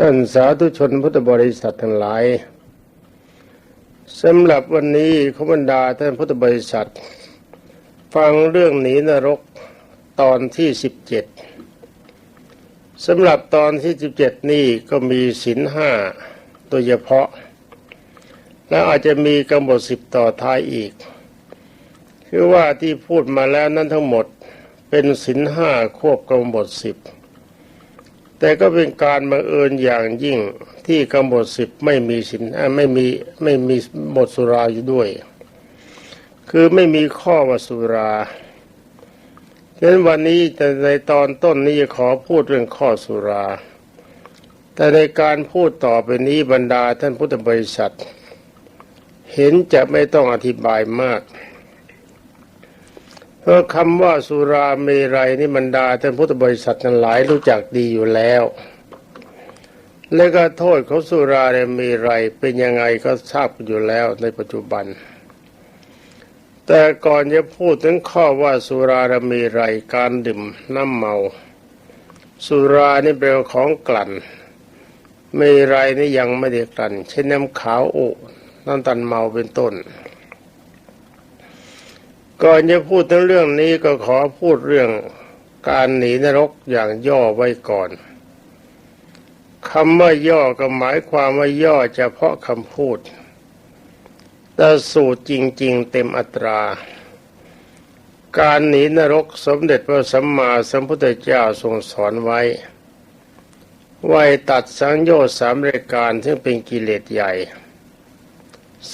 ท่านสาธุชนพุทธบริษัททั้งหลายสำหรับวันนี้ขบรรดาท่านพุทธบริษัท ฟังเรื่องหนีนรกตอนที่สิบเจ็ดสำหรับตอนที่สิบเจ็ดนี่ก็มีศีลห้าโดยเฉพาะ แล้วอาจจะมีกำหนดสิบต่อท้ายอีก คือว่าที่พูดมาแล้วนั้นทั้งหมดเป็นศีลห้าควบกำหนดสิบ แต่ก็เป็นการบังเอิญอย่างยิ่งที่กำหนดสิบไม่มีสินไม่มีไม่มีบทสุราอยู่ด้วย คือไม่มีข้อว่าสุราฉะนั้นวันนี้แต่ในตอนต้นนี้ขอพูดเรื่องข้อสุรา แต่ในการพูดต่อไปนี้บรรดาท่านพุทธบริษัท เห็นจะไม่ต้องอธิบายมาก เพราะคำว่าสุราเมรัยนี่บรรดาท่านพุทธบริษัททั้งหลายรู้จักดีอยู่แล้ว และก็โทษของสุราเมรัยเป็นยังไงก็ทราบอยู่แล้วในปัจจุบัน แต่ก่อนจะพูดถึงข้อว่าสุราเมรัยการดื่มน้ำเมา สุรานี่เป็นของกลั่นเมรัยนี่ยังไม่ได้กลั่นเช่นน้ำขาวโอ้น้ำตันเมาเป็นต้น ก่อนจะพูดถึงเรื่องนี้ก็ขอพูดเรื่องการหนีนรกอย่างย่อไว้ก่อนคำว่าย่อก็หมายความว่าย่อเฉพาะคำพูด แต่สูตรจริง ๆ เต็มอัตรา การหนีนรกสมเด็จพระสัมมาสัมพุทธเจ้าทรงสอนไว้ไว้ตัดสังโยชน์สามรายการซึ่งเป็นกิเลสใหญ่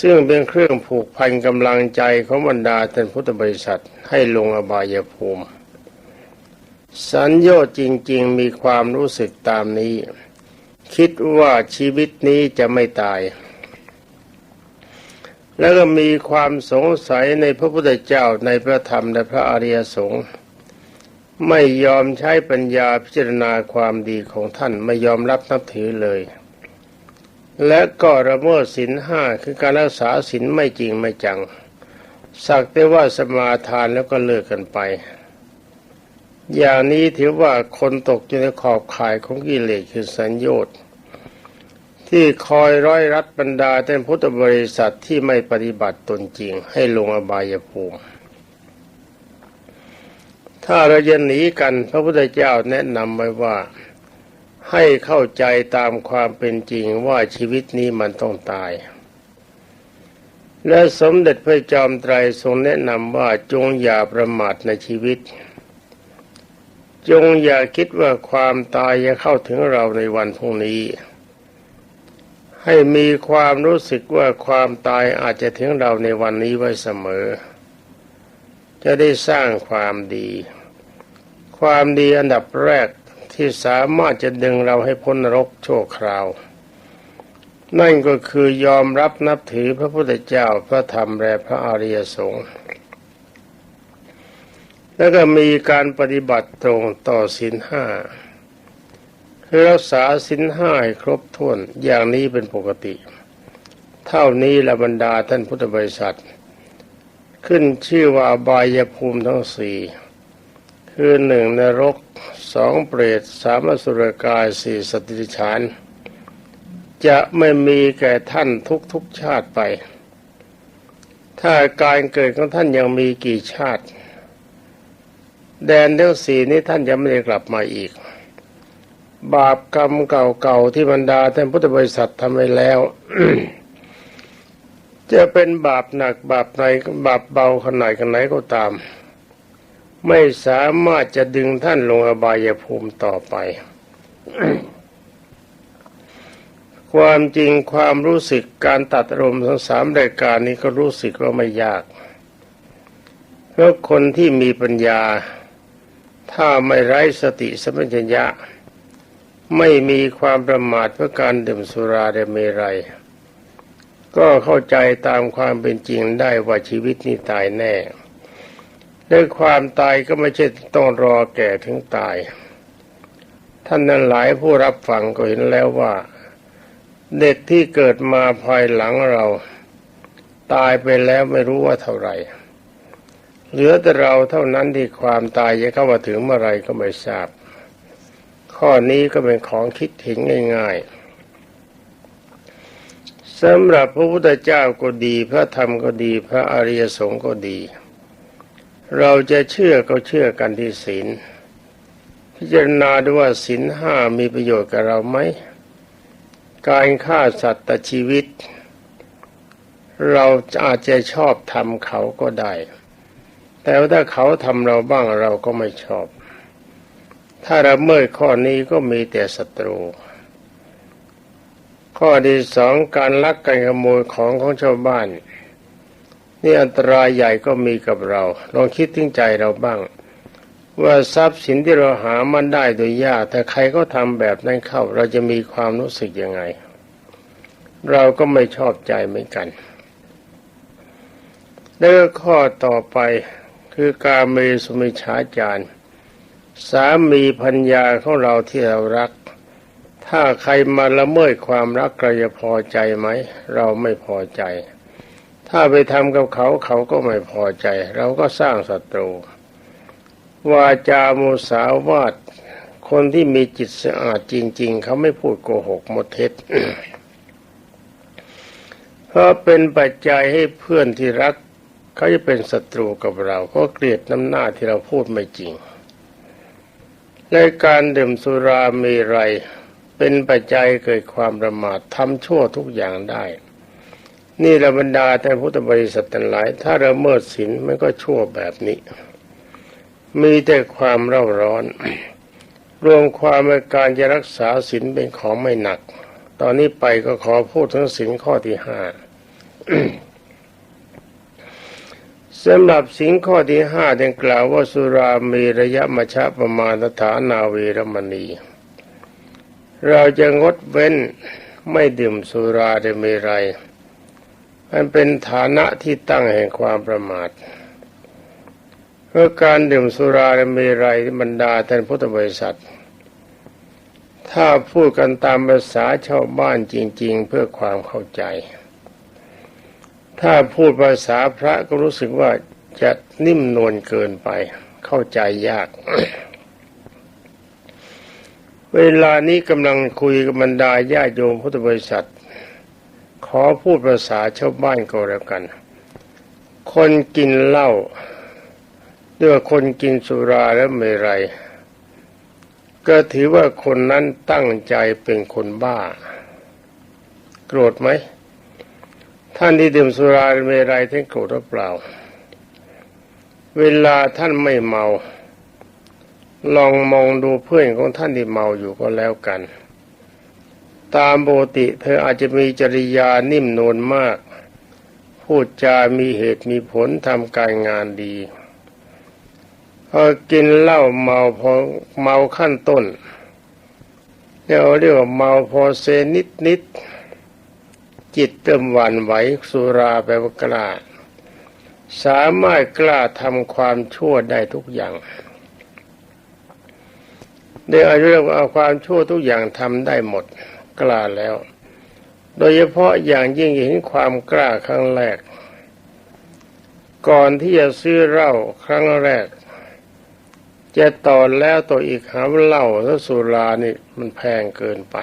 ซึ่งเป็นเครื่องผูกพันกำลังใจของบรรดาท่านพุทธบริษัทให้ลงอบายภูมิ สัญญาจริง ๆ มีความรู้สึกตามนี้ คิดว่าชีวิตนี้จะไม่ตาย แล้วก็มีความสงสัยในพระพุทธเจ้าในพระธรรมและพระอริยสงฆ์ไม่ยอมใช้ปัญญาพิจารณาความดีของท่านไม่ยอมรับนับถือเลย และก็ระเมิดศีลห้าคือการรักษาศีลไม่จริงไม่จัง สักแต่ว่าสมาทานแล้วก็เลิกกันไป อย่างนี้ถือว่าคนตกอยู่ในขอบข่ายของกิเลสคือสัญญา์ที่คอยร้อยรัดบรรดาแต่พุทธบริษัทที่ไม่ปฏิบัติตนจริงให้ลงอบายภูมิ ถ้าเราจะหนีกันพระพุทธเจ้าแนะนำไว้ว่า ให้เข้าใจตามความเป็นจริงว่าชีวิตนี้มันต้องตาย และสมเด็จพระจอมไตรทรงแนะนำว่าจงอย่าประมาทในชีวิต จงอย่าคิดว่าความตายจะเข้าถึงเราในวันพรุ่งนี้ ให้มีความรู้สึกว่าความตายอาจจะถึงเราในวันนี้ไว้เสมอ จะได้สร้างความดี ความดีอันดับแรก ที่สามารถจะดึงเราให้พ้นนรกโชคคราว นั่นก็คือยอมรับนับถือพระพุทธเจ้าพระธรรมและพระอริยสงฆ์แล้วก็มีการปฏิบัติตรงต่อสินห้าคือรักษาสินห้าให้ครบถ้วนอย่างนี้เป็นปกติ เท่านี้ละบรรดาท่านพุทธบริษัท ขึ้นชื่อว่าบายภูมิทั้งสี่คือหนึ่งนรก สองเปรตสามอสุรกายสี่สติฉาน จะไม่มีแก่ท่านทุกทุกชาติไป ถ้าการเกิดของท่านยังมีกี่ชาติ แดนทั้งสี่นี้ท่านจะไม่ได้กลับมาอีก บาปกรรมเก่าๆที่บรรดาท่านพุทธบริษัททำไว้แล้วจะเป็นบาปหนักบาปไหนบาปเบาขนาดไหนก็ตาม ไม่สามารถจะดึงท่านลงอบายภูมิต่อไป ความจริงความรู้สึกการตัดอารมณ์ทั้งสามรายการนี้ก็รู้สึกว่าไม่ยาก เพราะคนที่มีปัญญา ถ้าไม่ไร้สติสมัญญะ ไม่มีความประมาทเพื่อการดื่มสุราเดเมรัยก็เข้าใจตามความเป็นจริงได้ว่าชีวิตนี้ตายแน่ และความตายก็ไม่ใช่ต้องรอแก่ถึงตาย ท่านนั้นหลายผู้รับฟังก็เห็นแล้วว่า เด็กที่เกิดมาภายหลังเรา ตายไปแล้วไม่รู้ว่าเท่าไหร่เหลือแต่เราเท่านั้นที่ความตายจะเข้ามาถึงเมื่อไรก็ไม่ทราบขข้อนี้ก็เป็นของคิดเห็นง่ายๆสำหรับพระพุทธเจ้าก็ดี พระธรรมก็ดี พระอริยสงฆ์ก็ดี เราจะเชื่อก็เชื่อกันที่ศีล พิจารณาดูว่าศีลห้ามีประโยชน์กับเราไหม การฆ่าสัตว์ตัดชีวิต เราอาจจะชอบทำเขาก็ได้ แต่ถ้าเขาทำเราบ้างเราก็ไม่ชอบ ถ้าเราเมิดข้อนี้ก็มีแต่ศัตรู ข้อที่สองการลักการขโมยของของชาวบ้าน นี่อันตรายใหญ่ก็มีกับเรา ลองคิดถึงใจเราบ้าง ว่าทรัพย์สินที่เราหามันได้โดยยากแต่ใครก็ทำแบบนั้นเข้า เราจะมีความรู้สึกยังไง เราก็ไม่ชอบใจเหมือนกันแล้วข้อต่อไปคือการเมสุมิฉาจารสามีพัญญาของเราที่เรารัก ถ้าใครมาละเมิดความรักเราจะพอใจไหม เราไม่พอใจ ถ้าไปทำกับเขาเขาก็ไม่พอใจ เราก็สร้างศัตรูวาจามุสาวาทคนที่มีจิตสะอาดจริง ๆ เขาไม่พูดโกหกหมดเท็จเพราะเป็นปัจจัยให้เพื่อนที่รัก เขาจะเป็นศัตรูกับเรา เพราะเกลียดน้ำหน้าที่เราพูดไม่จริงในการดื่มสุรามีไร เป็นปัจจัยเกิดความประมาททำชั่วทุกอย่างได้ นี่ระบรรดาแต่พุทธบริษัททั้งหลาย ถ้าเราเมิดศีลมันก็ชั่วแบบนี้ มีแต่ความเร่าร้อน รวมความในการจะรักษาศีลเป็นของไม่หนัก ตอนนี้ไปก็ขอพูดถึงศีลข้อที่ห้าสำหรับสิงข้อที่ห้าดังกล่าวว่าสุรามีระยะมชะประมาณฐานาเวรมณี เราจะงดเว้นไม่ดื่มสุราได้มีไร มันเป็นฐานะที่ตั้งแห่งความประมาทเพราะการดื่มสุราได้มีไรบรรดาท่านพุทธบริษัท ถ้าพูดกันตามภาษาชาวบ้านจริง ๆ เพื่อความเข้าใจ ถ้าพูดภาษาพระก็รู้สึกว่าจะนิ่มนวลเกินไป เข้าใจยาก เวลานี้กำลังคุยกับบรรดาญาโยมพุทธบริษัท ขอพูดภาษาชาวบ้านก็แล้วกัน คนกินเหล้าหรือว่าคนกินสุราแล้วไม่ไรก็ถือว่าคนนั้นตั้งใจเป็นคนบ้า โกรธไหม ท่านที่ดื่มสุราเมรัยท่านโกรธหรือเปล่า เวลาท่านไม่เมา ลองมองดูเพื่อนของท่านที่เมาอยู่ก็แล้วกัน ตามปกติ เธออาจจะมีจริยานิ่มนวลมาก พูดจามีเหตุมีผลทำการงานดีพอกินเหล้าเมาพอเมาขั้นต้นเรียกเรียกว่าเมาพอเซนิดนิดจิตเริ่มหวั่นไหวสุราแปลว่ากล้า สามารถกล้าทำความชั่วได้ทุกอย่างเดี๋ยวอาเรียกว่าเอาความชั่วทุกอย่างทำได้หมด กล้าแล้ว โดยเฉพาะอย่างยิ่งเห็นความกล้าครั้งแรก ก่อนที่จะซื้อเหล้าครั้งแรก จะต่อแล้วต่ออีกหาว่าเหล้าและสุรานี่มันแพงเกินไป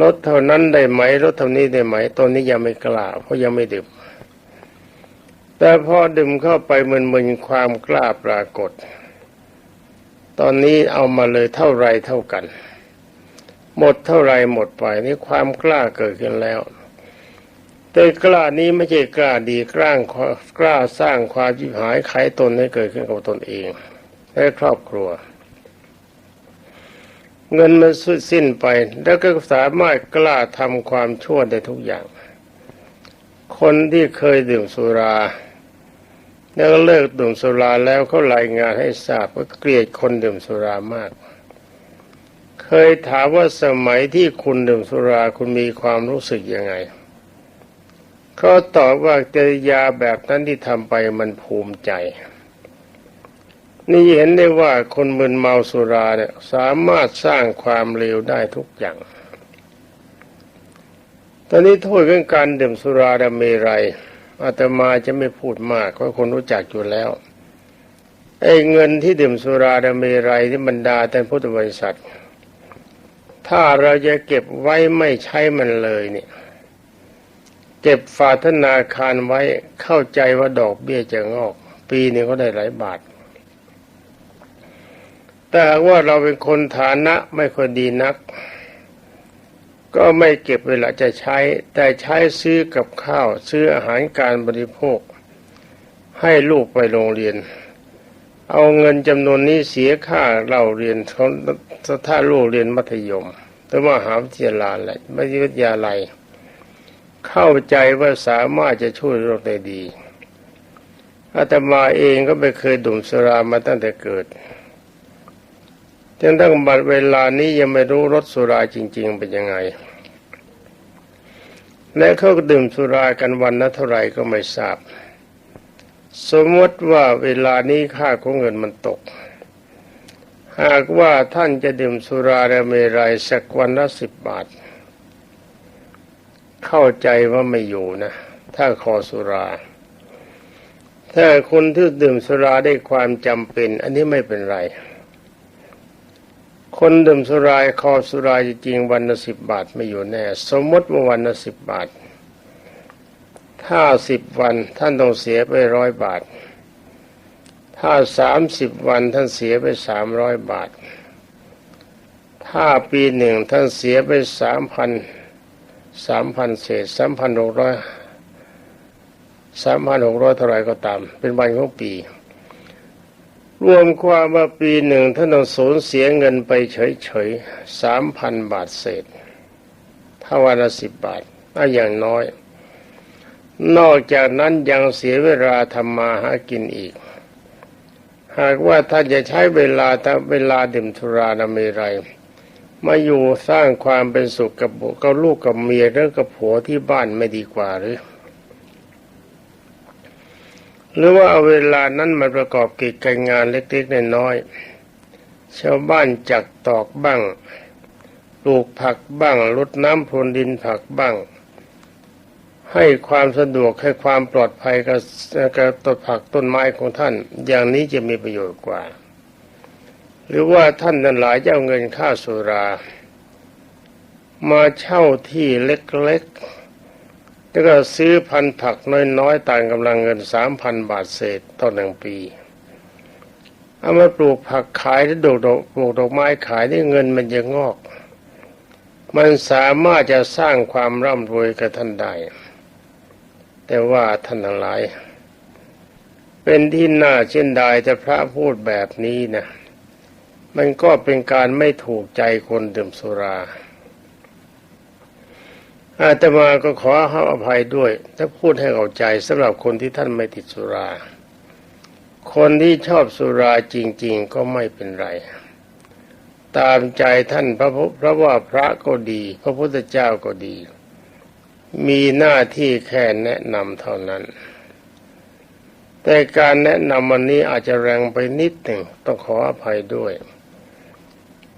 ลดเท่านั้นได้ไหมลดเท่านี้ได้ไหมตอนนี้ยังไม่กล้าเพราะยังไม่ดื่มแต่พอดื่มเข้าไปมึนๆความกล้าปรากฏ ตอนนี้เอามาเลยเท่าไรเท่ากัน หมดเท่าไรหมดไปนี่ความกล้าเกิดขึ้นแล้ว แต่กล้านี้ไม่ใช่กล้าดีกล้ากล้าสร้างความจิบหายไขตนให้เกิดขึ้นกับตนเองและครอบครัว เงินมันสุดสิ้นไป แล้วก็สามารถกล้าทำความชั่วได้ทุกอย่าง คนที่เคยดื่มสุราแล้วเลิกดื่มสุราแล้วเขารายงานให้ทราบว่าเกลียดคนดื่มสุรามาก เคยถามว่าสมัยที่คุณดื่มสุราคุณมีความรู้สึกยังไงเขาตอบว่าจริยาแบบนั้นที่ทำไปมันภูมิใจ นี่เห็นได้ว่าคนมึนเมาสุราเนี่ยสามารถสร้างความเลวได้ทุกอย่าง ตอนนี้โทษเรื่องการดื่มสุราดำเมรัยอาตมาจะไม่พูดมากเพราะคนรู้จักอยู่แล้วไอ้เงินที่ดื่มสุราดเมรัยที่บรรดาแต่พุทธบริษัท ถ้าเราจะเก็บไว้ไม่ใช้มันเลยเนี่ย เก็บฝากธนาคารไว้เข้าใจว่าดอกเบี้ยจะงอก ปีนึงก็ได้หลายบาท แต่ว่าเราเป็นคนฐานะไม่ค่อยดีนัก ก็ไม่เก็บเวลาจะใช้ แต่ใช้ซื้อกับข้าว ซื้ออาหารการบริโภค ให้ลูกไปโรงเรียน เอาเงินจำนวนนี้เสียค่าเราเรียนเขาถ้าลูกเรียนมัธยมหรือมหาวิทยาลัยอะไรวิทยาลัย เข้าใจว่าสามารถจะช่วยโลกได้ดีอาตมาเองก็ไม่เคยดื่มสุรามาตั้งแต่เกิดจนตั้งบัดเวลานี้ยังไม่รู้รสสุราจริง ๆ เป็นยังไง และเขาก็ดื่มสุรากันวันละเท่าไหร่ก็ไม่ทราบ สมมติว่าเวลานี้ค่าของเงินมันตก หากว่าท่านจะดื่มสุราและเมรัยสักวันละสิบบาท เข้าใจว่าไม่อยู่นะ ถ้าคอสุรา ถ้าคนที่ดื่มสุราได้ความจำเป็น อันนี้ไม่เป็นไร คนดื่มสุราคอสุราจริงวันละสิบบาทไม่อยู่แน่ สมมติว่าวันละสิบบาท ถ้าสิบวันท่านต้องเสียไปร้อยบาท ถ้าสามสิบวันท่านเสียไปสามร้อยบาท ถ้าปีหนึ่งท่านเสียไปสามพันสามพันเศษสามพันหกร้อยสามพันหกร้อยเท่าไรก็ตาม เป็นวันของปี รวมความว่าปีหนึ่งท่านต้องสูญเสียเงินไปเฉยๆสามพันบาทเศษ ถ้าวันละสิบบาทถ้าอย่างน้อย นอกจากนั้นยังเสียเวลาทำมาหากินอีก หากว่าท่านจะใช้เวลาถ้าเวลาดื่มธุรานามรัยมาอยู่สร้างความเป็นสุขกับกับลูกกับเมียหรือกับผัวที่บ้านไม่ดีกว่าหรือ หรือว่าเอาเวลานั้นมาประกอบกิจการงานเล็กๆน้อยๆชาวบ้านจักตอกบ้างปลูกผักบ้างรดน้ำพรวนดินผักบ้าง ให้ความสะดวกให้ความปลอดภัยกับกับต้นผักต้นไม้ของท่าน อย่างนี้จะมีประโยชน์กว่า หรือว่าท่านนั้นหลายจะเอาเงินค่าสุรา มาเช่าที่เล็กๆแล้วก็ซื้อพันผักน้อยๆต่างกำลังเงินสามพันบาทเศษต่อหนึ่งปีเอามาปลูกผักขายแล้วดอกดอกปลูกดอกไม้ขายได้เงินมันจะงอก มันสามารถจะสร้างความร่ำรวยกับท่านได้ แต่ว่าท่านทั้งหลาย เป็นที่น่าเช่นใดแต่พระพูดแบบนี้นะมันก็เป็นการไม่ถูกใจคนดื่มสุราอาตมาก็ขอให้อภัยด้วย ถ้าพูดให้เข้าใจสำหรับคนที่ท่านไม่ติดสุรา คนที่ชอบสุราจริง ๆ ก็ไม่เป็นไร ตามใจท่านพระพุพระว่าพระก็ดี พระพุทธเจ้าก็ดี มีหน้าที่แค่แนะนำเท่านั้น แต่การแนะนำวันนี้อาจจะแรงไปนิดหนึ่งต้องขออภัยด้วย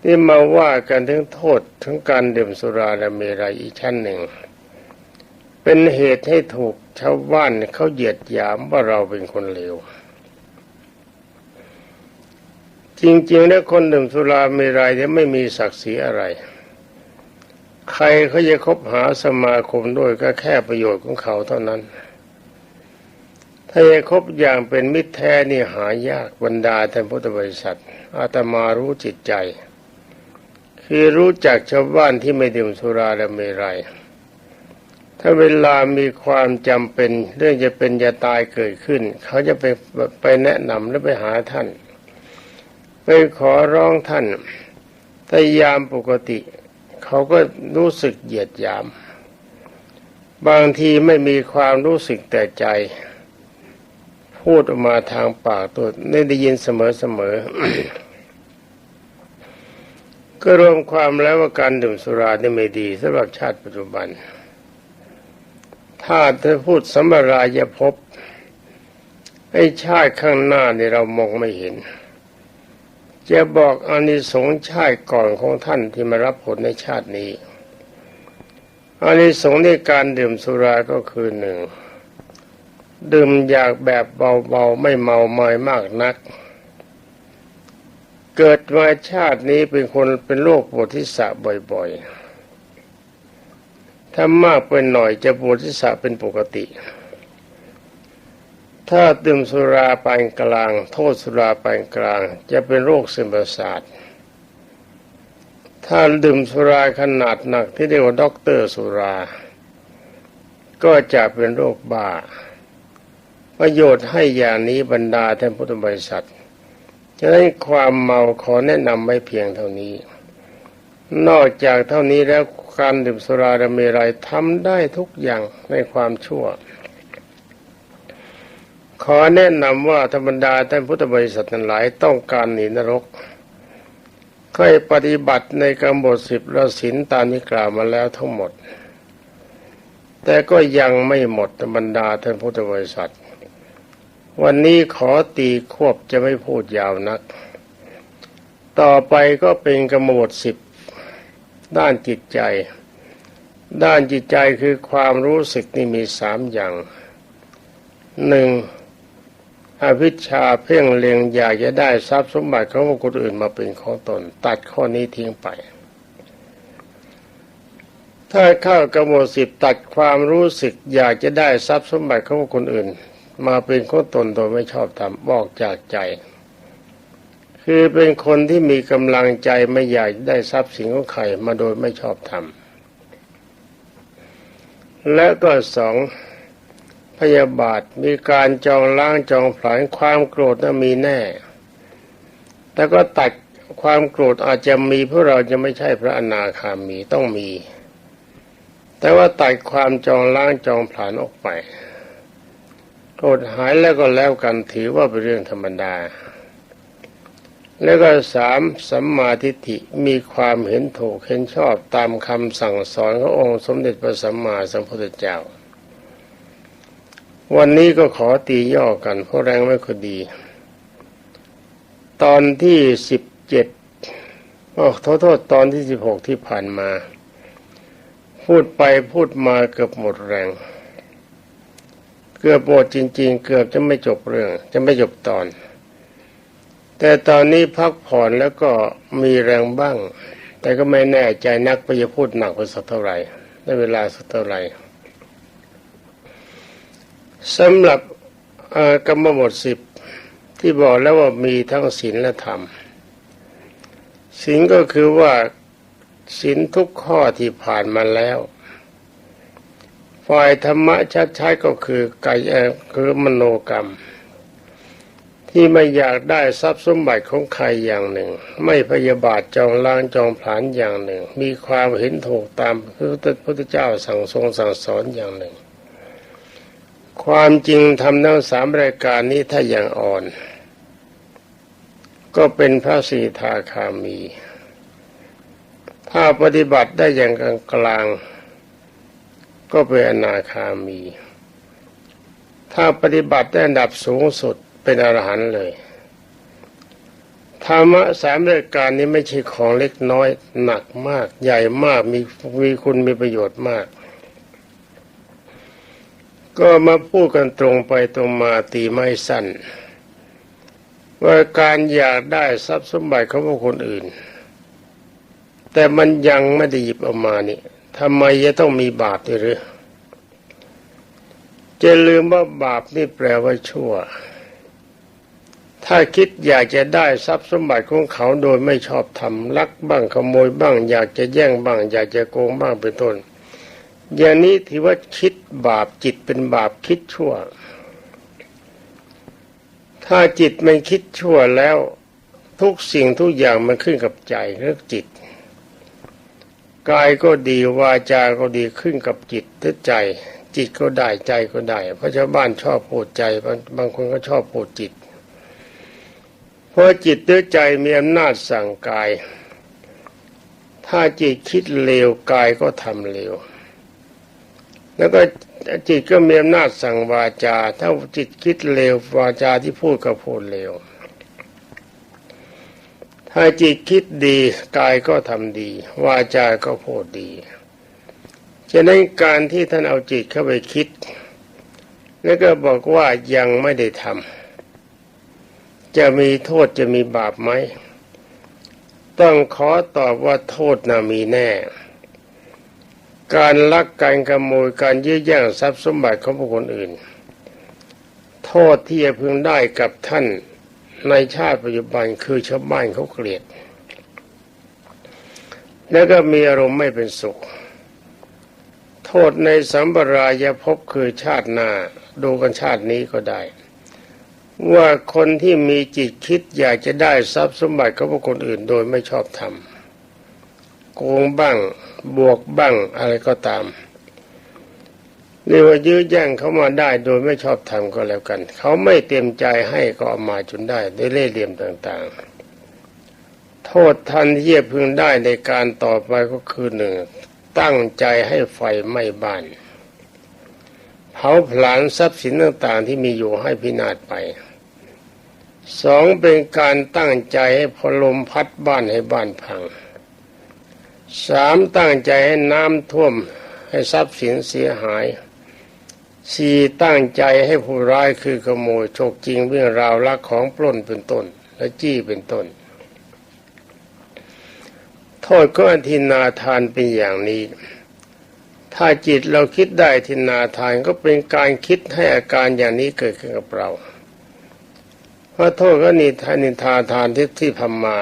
ที่มาว่ากันถึงโทษถึงการดื่มสุราและเมรัยอีกชั้นหนึ่ง เป็นเหตุให้ถูกชาวบ้านเขาเหยียดหยามว่าเราเป็นคนเลวจริงๆ แล้วคนดื่มสุราเมรัยเนี่ยไม่มีศักดิ์ศรีอะไร ใครเขาจะคบหาสมาคมด้วยก็แค่ประโยชน์ของเขาเท่านั้น ถ้าจะคบอย่างเป็นมิตรแท้นี่หายากบรรดาท่านพุทธบริษัทอาตมารู้จิตใจ คือรู้จักชาวบ้านที่ไม่ดื่มสุราและเมรัยถ้าเวลามีความจำเป็นเรื่องจะเป็นจะตายเกิดขึ้น เขาจะไปไปแนะนำและไปหาท่าน ไปขอร้องท่านแต่ยามปกติ เขาก็รู้สึกเหยียดหยาม บางทีไม่มีความรู้สึกแต่ใจ พูดออกมาทางปากตัวได้ยินเสมอๆก็รวมความแล้วว่าการดื่มสุรานี่ไม่ดีสำหรับชาติปัจจุบัน ถ้าเธอพูดสัมรายภพไอ้ชาติข้างหน้านี่เรามองไม่เห็น จะบอกอานิสงส์ชาติก่อนของท่านที่มารับผลในชาตินี้อานิสงส์ในการดื่มสุราก็คือหนึ่งดื่มอยากแบบเบาๆไม่เมาเมายมากนัก เกิดมาชาตินี้เป็นคนเป็นโรคปวดทิศะบ่อยๆถ้ามากไปหน่อยจะปวดทิศะเป็นปกติ ถ้าดื่มสุราปานกลาง โทษสุราปานกลาง จะเป็นโรคซึมประสาท ถ้าดื่มสุราขนาดหนักที่เรียกว่าด็อกเตอร์สุรา ก็จะเป็นโรคบ้า ประโยชน์ให้อย่างนี้บรรดาท่านพุทธบริษัทฉะนั้นความเมาขอแนะนำไว้เพียงเท่านี้ นอกจากเท่านี้แล้วการดื่มสุราดเมรัยทำได้ทุกอย่างในความชั่ว ขอแนะนำว่าธรรมดาท่านพุทธบริษัททั้งหลายต้องการหนีนรกค่อยปฏิบัติในกรรมบทสิบละสินตามที่กล่าวมาแล้วทั้งหมด แต่ก็ยังไม่หมดธรรมดาท่านพุทธบริษัท วันนี้ขอตีควบจะไม่พูดยาวนัก ต่อไปก็เป็นกระหมวดสิบด้านจิตใจ ด้านจิตใจคือความรู้สึกนี่มีสามอย่างหนึ่ง อภิชาเพ่งเล็งอยากจะได้ทรัพย์สมบัติของคนอื่นมาเป็นของตน ตัดข้อนี้ทิ้งไป ถ้าเข้ากระหมวดสิบตัดความรู้สึก อยากจะได้ทรัพย์สมบัติของคนอื่น มาเป็นของตนโดยไม่ชอบทำบอกจากใจ คือเป็นคนที่มีกำลังใจไม่อยากได้ทรัพย์สินของใครมาโดยไม่ชอบทำและก็สอง ยาบาทมีการจองล้างจองผลาญความโกรธนั้นมีแน่ แต่ก็ตัดความโกรธอาจจะมีเพราะเราจะไม่ใช่พระอนาคามีต้องมี แต่ว่าตัดความจองล้างจองผลาญออกไป โกรธหายแล้วก็แล้วกันถือว่าเป็นเรื่องธรรมดา แล้วก็สามสัมมาทิฏฐิมีความเห็นถูกเห็นชอบตามคำสั่งสอนขององค์สมเด็จพระสัมมาสัมพุทธเจ้า วันนี้ก็ขอตีย่อกัน เพราะแรงไม่ค่อยดี ตอนที่สิบเจ็ดโอ้โทษโทษตอนที่สิบหกที่ผ่านมา พูดไปพูดมาเกือบหมดแรง เกือบหมดจริง ๆ เกือบจะไม่จบเรื่อง จะไม่จบตอน แต่ตอนนี้พักผ่อนแล้วก็มีแรงบ้าง แต่ก็ไม่แน่ใจนักไปจะพูดหนักไปสักเท่าไหร่ในเวลาสักเท่าไหร่ สำหรับกรรมบทสิบที่บอกแล้วว่ามีทั้งศีลและธรรมศีลก็คือว่าศีลทุกข้อที่ผ่านมาแล้ว ฝ่ายธรรมะชัดๆก็คือกายคือมโนกรรม ที่ไม่อยากได้ทรัพย์สมบัติของใครอย่างหนึ่ง ไม่พยาบาทจองล้างจองผลานอย่างหนึ่ง มีความเห็นถูกตามพระพุทธเจ้าสั่งทรงสั่งสอนอย่างหนึ่ง ความจริงทำทั้งสามรายการนี้ถ้าอย่างอ่อน ก็เป็นพระสีทาคามี ถ้าปฏิบัติได้อย่างกลางๆก็เป็นอนาคามี ถ้าปฏิบัติได้อันดับสูงสุดเป็นอรหันต์เลยธรรมะสามรายการนี้ไม่ใช่ของเล็กน้อยหนักมาก ใหญ่มากมีมีคุณมีประโยชน์มาก ก็มาพูดกันตรงไปตรงมาตีไม่สั้น ว่าการอยากได้ทรัพย์สมบัติของคนอื่น แต่มันยังไม่ได้หยิบออกมานี่ทำไมจะต้องมีบาปด้วยหรือจะลืมว่าบาปนี่แปลว่าชั่ว ถ้าคิดอยากจะได้ทรัพย์สมบัติของเขาโดยไม่ชอบทำลักบ้างขโมยบ้าง อยากจะแย่งบ้าง อยากจะโกงบ้างเป็นต้น อย่างนี้ถือว่าคิดบาปจิตเป็นบาปคิดชั่ว ถ้าจิตไม่คิดชั่วแล้วทุกสิ่งทุกอย่างมันขึ้นกับใจเรื่องจิต กายก็ดีวาจาก็ดีขึ้นกับจิตและใจ จิตก็ได้ใจก็ได้ เพราะชาวบ้านชอบพูดใจบางบางคนก็ชอบพูดจิต เพราะจิตด้วยใจมีอำนาจสั่งกาย ถ้าจิตคิดเลวกายก็ทำเลว แล้วก็จิตก็มีอำนาจสั่งวาจา ถ้าจิตคิดเลววาจาที่พูดก็พูดเลวถ้าจิตคิดดีกายก็ทำดี วาจาก็พูดดีฉะนั้นการที่ท่านเอาจิตเข้าไปคิด แล้วก็บอกว่ายังไม่ได้ทำจะมีโทษจะมีบาปไหม ต้องขอตอบว่าโทษน่ะมีแน่ การลักการขโมยการยื้อแย่งทรัพย์สมบัติของบุคคลอื่น โทษที่จะพึงได้กับท่านในชาติปัจจุบันคือชาวบ้านเขาเกลียด แล้วก็มีอารมณ์ไม่เป็นสุข โทษในสัมปรายภพคือชาติหน้าดูกันชาตินี้ก็ได้ ว่าคนที่มีจิตคิดอยากจะได้ทรัพย์สมบัติของบุคคลอื่นโดยไม่ชอบธรรมโกงบ้าง บวกบ้างอะไรก็ตามเรียกว่ายื้อแย่งเขามาได้โดยไม่ชอบธรรมก็แล้วกัน เขาไม่เต็มใจให้ก็เอามาจนได้ด้วยเล่เหลี่ยมต่างๆ โทษทันที่จะพึงได้ในการต่อไปก็คือหนึ่งตั้งใจให้ไฟไหม้บ้าน เผาผลาญทรัพย์สินต่างๆ ที่มีอยู่ให้พินาศไปสองเป็นการตั้งใจให้พลมพัดบ้านให้บ้านพัง สามตั้งใจให้น้ำท่วมให้ทรัพย์สินเสียหายสี่ตั้งใจให้ผู้ร้ายคือขโมยฉกจริงเรื่องราวลักของปล้นเป็นต้น และจี้เป็นต้น โทษก็อธินาทานเป็นอย่างนี้ ถ้าจิตเราคิดได้ทินาทานก็เป็นการคิดให้อาการอย่างนี้เกิดขึ้นกับเรา เพราะโทษก็นิทานิทาทานที่ที่ทำมา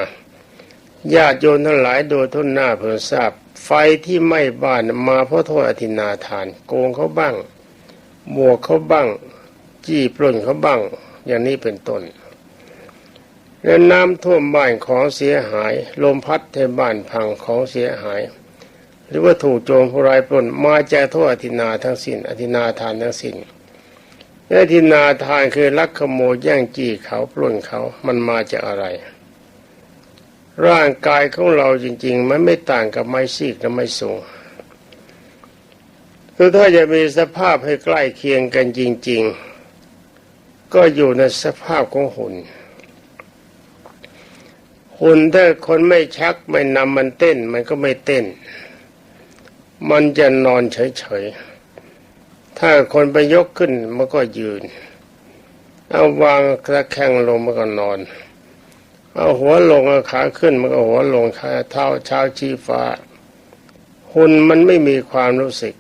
ญาติโยมทั้งหลายโดยทุนหน้าเพื่อทราบ ไฟที่ไหม้บ้านมาเพราะโทษอธินาทาน โกงเขาบ้างบวกเขาบ้าง จี้ปล้นเขาบ้าง อย่างนี้เป็นต้นและน้ำท่วมบ้านของเสียหาย ลมพัดให้บ้านพังของเสียหาย หรือว่าถูกโจรผู้ร้ายปล้นมาจากโทษอธินาทั้งสิน้นอธินาทานทั้งสิน้นและอธินาทานคือลักขโมยแย่งจี้เขาปล้นเขามันมาจากอะไร ร่างกายของเราจริง ๆ มันไม่ต่างกับไม้ซีกและไม้สูงคือถ้าจะมีสภาพให้ใกล้เคียงกันจริง ๆ ก็อยู่ในสภาพของหุ่น หุ่นถ้าคนไม่ชักไม่นำมันเต้น มันก็ไม่เต้น มันจะนอนเฉยๆ ถ้าคนไปยกขึ้นมันก็ยืน เอาวางตะแคงลงมันก็นอน เอาหัวลงเอาขาขึ้นมันก็หัวลงขาเท้าเช้าชี้ฟ้า หุ่นมันไม่มีความรู้สึก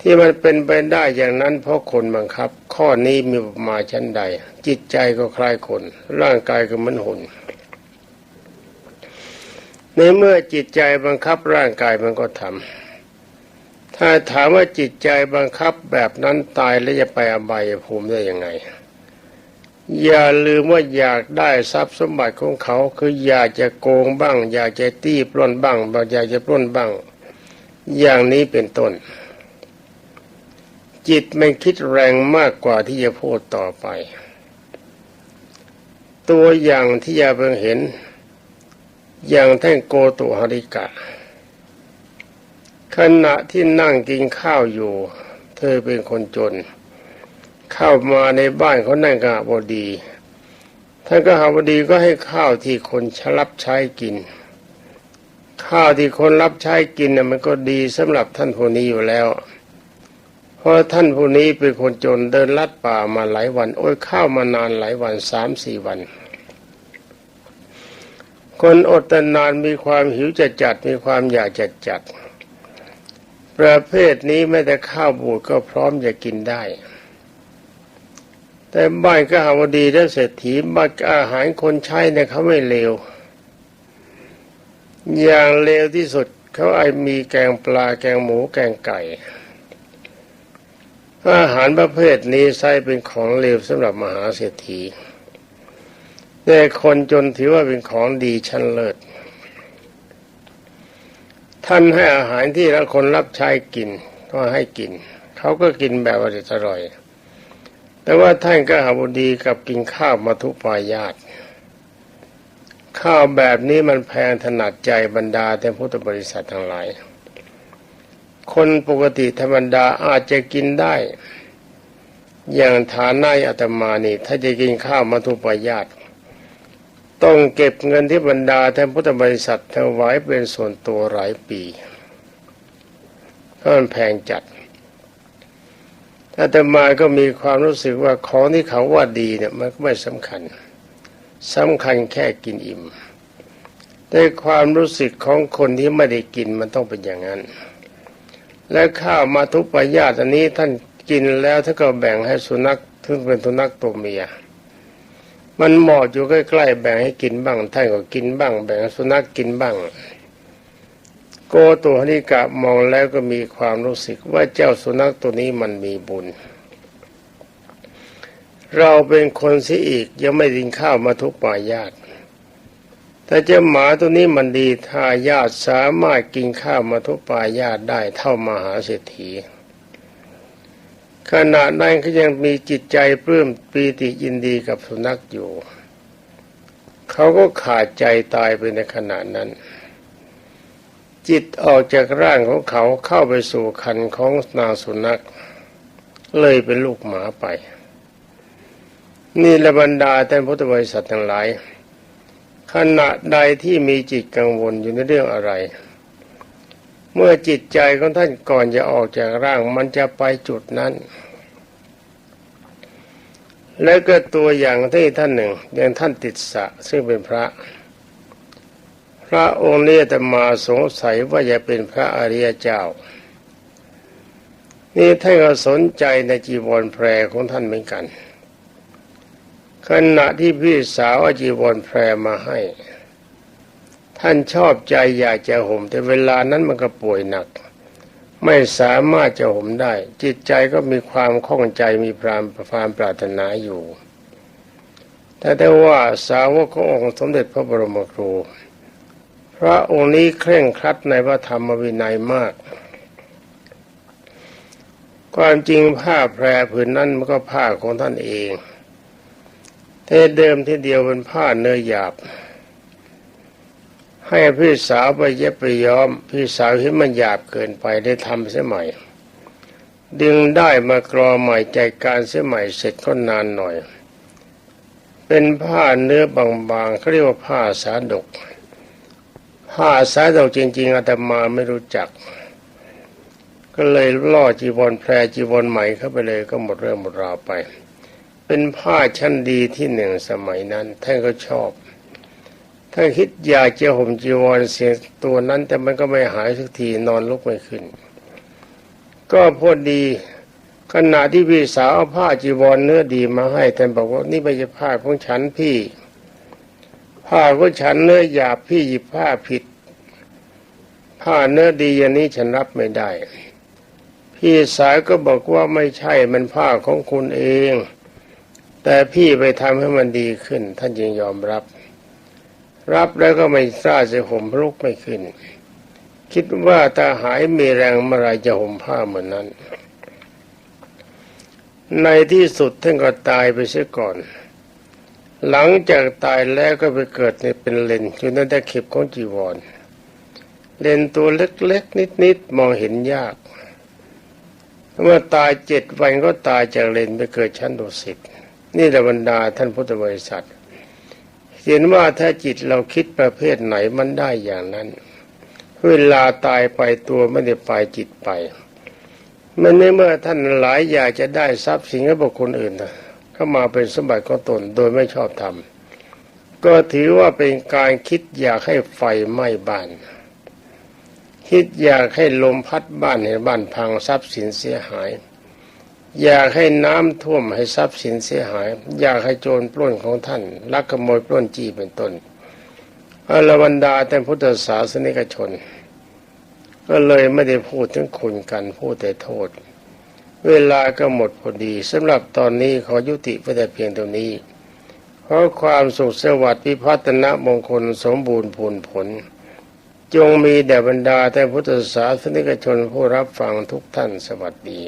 ที่มันเป็นไปได้อย่างนั้นเพราะคนบังคับ ข้อนี้มีมาชั้นใด จิตใจก็คล้ายคน ร่างกายก็เหมือนหุ่นในเมื่อจิตใจบังคับร่างกายมันก็ทำถ้าถามว่าจิตใจบังคับแบบนั้นตายแล้วจะไปอบายภูมิได้ยังไง อย่าลืมว่าอยากได้ทรัพย์สมบัติของเขาคืออยากจะโกงบ้าง อยากจะตี้ปล้นบ้างบางอยากจะปล้นบ้าง อย่างนี้เป็นต้น จิตมันคิดแรงมากกว่าที่จะพูดต่อไป ตัวอย่างที่ยาเพิ่งเห็น อย่างท่านโกตุหริกะ ขณะที่นั่งกินข้าวอยู่ เธอเป็นคนจนเข้ามาในบ้านเขานั่งกหบดีท่านกหบดีก็ให้ข้าวที่คนชรับใช้กิน ข้าวที่คนรับใช้กินน่ะมันก็ดีสำหรับท่านผู้นี้อยู่แล้ว เพราะท่านผู้นี้เป็นคนจนเดินลัดป่ามาหลายวันโอ้ยข้าวมานานหลายวันสามสี่วันคนอดตนานมีความหิวจะจัดมีความอยากจะจัด ประเภทนี้ไม่แต่ข้าวบูดก็พร้อมจะกินได้ แต่บ้านก็หาวดีและเศรษฐีบ้านอาหารคนใช้เนี่ยเขาไม่เลว อย่างเลวที่สุดเขาไอมีแกงปลาแกงหมูแกงไก่ อาหารประเภทนี้ใช้เป็นของเลวสำหรับมหาเศรษฐีแต่คนจนถือว่าเป็นของดีชั้นเลิศ ท่านให้อาหารที่ละคนรับใช้กินก็ให้กิน เขาก็กินแบบอร่อย แต่ว่าท่านก็หาบดีกับกินข้าวมาทุปายาตข้าวแบบนี้มันแพงถนัดใจบรรดาแต่พุทธบริษัททั้งหลาย คนปกติธรรมดาอาจจะกินได้ อย่างฐานนายอาตมานี่ ถ้าจะกินข้าวมาทุปายาตต้องเก็บเงินที่บรรดาแทนพุทธบริษัทถวายเป็นส่วนตัวหลายปีเพราะมันแพงจัด อาตมาก็มีความรู้สึกว่าของที่เขาว่าดีเนี่ยมันก็ไม่สำคัญสำคัญแค่กินอิ่มแต่ความรู้สึกของคนที่ไม่ได้กินมันต้องเป็นอย่างนั้น และข้าวมาทุปายาตอันนี้ท่านกินแล้วท่านก็แบ่งให้สุนัขซึ่งเป็นสุนัขตัวเมียมันเหมอดอยู่ใกล้ๆแบ่งให้กินบ้างท่านก็กินบ้าง แบ่งสุนัขกินบ้าง โกตัวนิกะมองแล้วก็มีความรู้สึกว่าเจ้าสุนัขตัวนี้มันมีบุญ เราเป็นคนเสียอีกยังไม่กินข้าวมาทุกป่ายาตแต่เจ้าหมาตัวนี้มันดีทายาทสามารถกินข้าวมาทุกป่ายาตได้เท่ามหาเศรษฐีขณะนั้นก็ยังมีจิตใจปลื้มปีติยินดีกับสุนัขอยู่ เขาก็ขาดใจตายไปในขณะนั้น จิตออกจากร่างของเขาเข้าไปสู่คันของนางสุนัขเลยเป็นลูกหมาไป นี่ละบรรดาท่านพุทธบริษัททั้งหลาย ขณะใดที่มีจิตกังวลอยู่ในเรื่องอะไร เมื่อจิตใจของท่านก่อนจะออกจากร่างมันจะไปจุดนั้น แล้วก็ตัวอย่างที่ท่านหนึ่งอย่างท่านติดสะซึ่งเป็นพระ พระองค์นี้แต่มาสงสัยว่าจะเป็นพระอริยเจ้า นี่ท่านก็สนใจในจีวรแพรของท่านเหมือนกัน ขณะที่พี่สาวอาจีวรแพรมาให้ ท่านชอบใจอยากจะห่ม แต่เวลานั้นมันก็ป่วยหนัก ไม่สามารถจะห่มได้ จิตใจก็มีความข้องใจมีพรามความปรารถนาอยู่ แต่ได้ว่าสาวกขององค์สมเด็จพระบรมครู พระองค์นี้เคร่งครัดในพระธรรมวินัยมาก ความจริงผ้าแพรผืนนั้นมันก็ผ้าของท่านเองแต่เดิมที่เดียวเป็นผ้าเนื้อหยาบ ให้พี่สาวไปเย็บไปย้อม พี่สาวเห็นมันหยาบเกินไปได้ทำเสียใหม่ ดึงได้มากรอใหม่ใจการเสียใหม่เสร็จก็นานหน่อย เป็นผ้าเนื้อบางๆเขาเรียกว่าผ้าสาดก ผ้าสาดกจริง ๆอาตมาไม่รู้จัก ก็เลยล่อจีวรแพรจีวรใหม่เข้าไปเลยก็หมดเรื่องหมดราวไป เป็นผ้าชั้นดีที่หนึ่งสมัยนั้นท่านก็ชอบถ้านคิดอยากจะห่มจีวรเสียตัวนั้น แต่มันก็ไม่หายสักทีนอนลุกไม่ขึ้น ก็พอดีขณะที่พี่สาวเอาผ้าจีวรเนื้อดีมาให้ท่านบอกว่านี่ไม่ใช่ผ้าของฉันพี่ ผ้าของฉันเนื้อหยาบพี่หยิบผ้าผิด ผ้าเนื้อดีอย่างนี้ฉันรับไม่ได้ พี่สาวก็บอกว่าไม่ใช่มันผ้าของคุณเอง แต่พี่ไปทำให้มันดีขึ้น ท่านจึงยอมรับ รับแล้วก็ไม่ทราบจะห่มลุกไม่ขึ้น คิดว่าถ้าหายมีแรงเมื่อไรจะห่มผ้าเหมือนนั้น ในที่สุดท่านก็ตายไปเสียก่อน หลังจากตายแล้วก็ไปเกิดในเป็นเลนอยู่ในตะเข็บของจีวร เลนตัวเล็กๆ นิดๆ มองเห็นยาก เมื่อตายเจ็ดวันก็ตายจากเลนไปเกิดชั้นดุสิตนี่แหละบรรดาท่านพุทธบริษัท เห็นว่าถ้าจิตเราคิดประเภทไหนมันได้อย่างนั้น เวลาตายไปตัวไม่ได้ไปจิตไป มันในเมื่อท่านหลายอยากจะได้ทรัพย์สินของบุคคลอื่นนะ เข้ามาเป็นสมบัติของตนโดยไม่ชอบธรรมก็ถือว่าเป็นการคิดอยากให้ไฟไหม้บ้าน คิดอยากให้ลมพัดบ้านให้บ้านพังทรัพย์สินเสียหาย อยากให้น้ำท่วมให้ทรัพย์สินเสียหาย อยากให้โจรปล้นของท่านลักขโมยปล้นจี้เป็นต้นอรบรรดาแต่พุทธศาสนิกชน ก็เลยไม่ได้พูดถึงคุณกันพูดแต่โทษ เวลาก็หมดพอดีสำหรับตอนนี้ขอยุติไว้แต่เพียงเท่านี้ เพราะความสุขสวัสดิ์พิพัฒนมงคลสมบูรณ์ผลผล จงมีแด่บรรดาแต่พุทธศาสนิกชนผู้รับฟังทุกท่านสวัสดี